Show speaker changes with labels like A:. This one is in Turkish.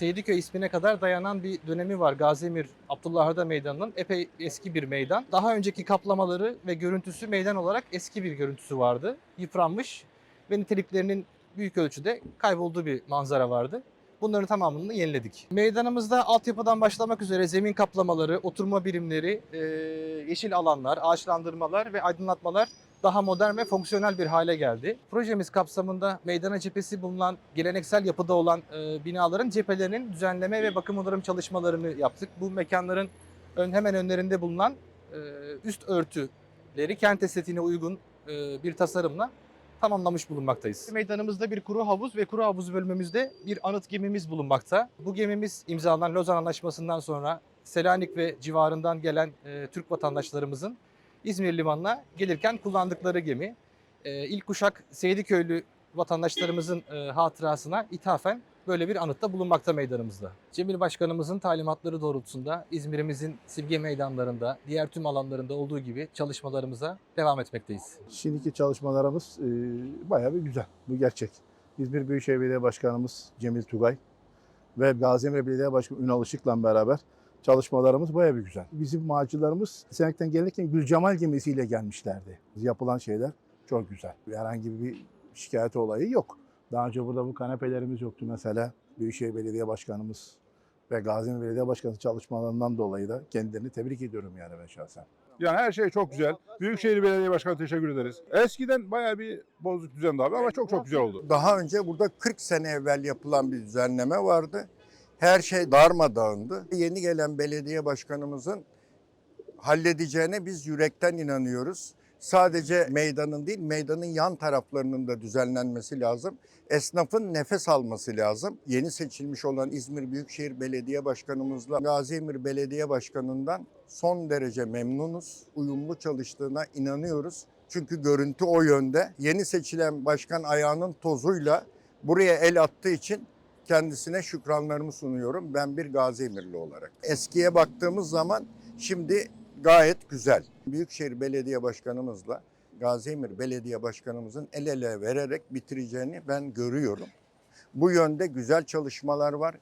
A: Seydiköy ismine kadar dayanan bir dönemi var. Gazimir Abdullah Arda Meydanı'nın epey eski bir meydan. Daha önceki kaplamaları ve görüntüsü meydan olarak eski bir görüntüsü vardı. Yıpranmış ve niteliklerinin büyük ölçüde kaybolduğu bir manzara vardı. Bunların tamamını yeniledik. Meydanımızda altyapıdan başlamak üzere zemin kaplamaları, oturma birimleri, yeşil alanlar, ağaçlandırmalar ve aydınlatmalar daha modern ve fonksiyonel bir hale geldi. Projemiz kapsamında meydana cephesi bulunan geleneksel yapıda olan e, binaların cephelerinin düzenleme ve bakım onarım çalışmalarını yaptık. Bu mekanların ön, hemen önlerinde bulunan e, üst örtüleri kent estetiğine uygun e, bir tasarımla tamamlamış bulunmaktayız. Meydanımızda bir kuru havuz ve kuru havuz bölümümüzde bir anıt gemimiz bulunmakta. Bu gemimiz imzalanan Lozan Anlaşması'ndan sonra Selanik ve civarından gelen e, Türk vatandaşlarımızın İzmir Limanı'na gelirken kullandıkları gemi. E, ilk kuşak Seydiköylü vatandaşlarımızın e, hatırasına ithafen böyle bir anıtta bulunmakta meydanımızda. Cemil Başkanımızın talimatları doğrultusunda İzmir'imizin simge meydanlarında, diğer tüm alanlarında olduğu gibi çalışmalarımıza devam etmekteyiz.
B: Şimdiki çalışmalarımız e, bayağı bir güzel. Bu gerçek. İzmir Büyükşehir Belediye Başkanımız Cemil Tugay ve Gaziemir Belediye Başkanı Ünal Işık'la beraber çalışmalarımız bayağı bir güzel. Bizim macılarımız Senek'ten gelirken Gülcemal gemisiyle gelmişlerdi. Yapılan şeyler çok güzel. Herhangi bir şikayet olayı yok. Daha önce burada bu kanepelerimiz yoktu mesela. Büyükşehir Belediye Başkanımız ve Gaziemir Belediye Başkanı çalışmalarından dolayı da kendilerini tebrik ediyorum yani ben şahsen.
C: Yani her şey çok güzel. Büyükşehir Belediye Başkanı teşekkür ederiz. Eskiden bayağı bir bozuk düzendi abi ama çok çok güzel oldu.
D: Daha önce burada 40 sene evvel yapılan bir düzenleme vardı. Her şey darmadağındı. Yeni gelen belediye başkanımızın halledeceğine biz yürekten inanıyoruz. Sadece meydanın değil, meydanın yan taraflarının da düzenlenmesi lazım. Esnafın nefes alması lazım. Yeni seçilmiş olan İzmir Büyükşehir Belediye Başkanımızla Gaziemir Belediye Başkanı'ndan son derece memnunuz. Uyumlu çalıştığına inanıyoruz. Çünkü görüntü o yönde. Yeni seçilen başkan ayağının tozuyla buraya el attığı için kendisine şükranlarımı sunuyorum. Ben bir Gaziemirli olarak. Eskiye baktığımız zaman şimdi gayet güzel. Büyükşehir Belediye Başkanımızla Gaziemir Belediye Başkanımızın el ele vererek bitireceğini ben görüyorum. Bu yönde güzel çalışmalar var.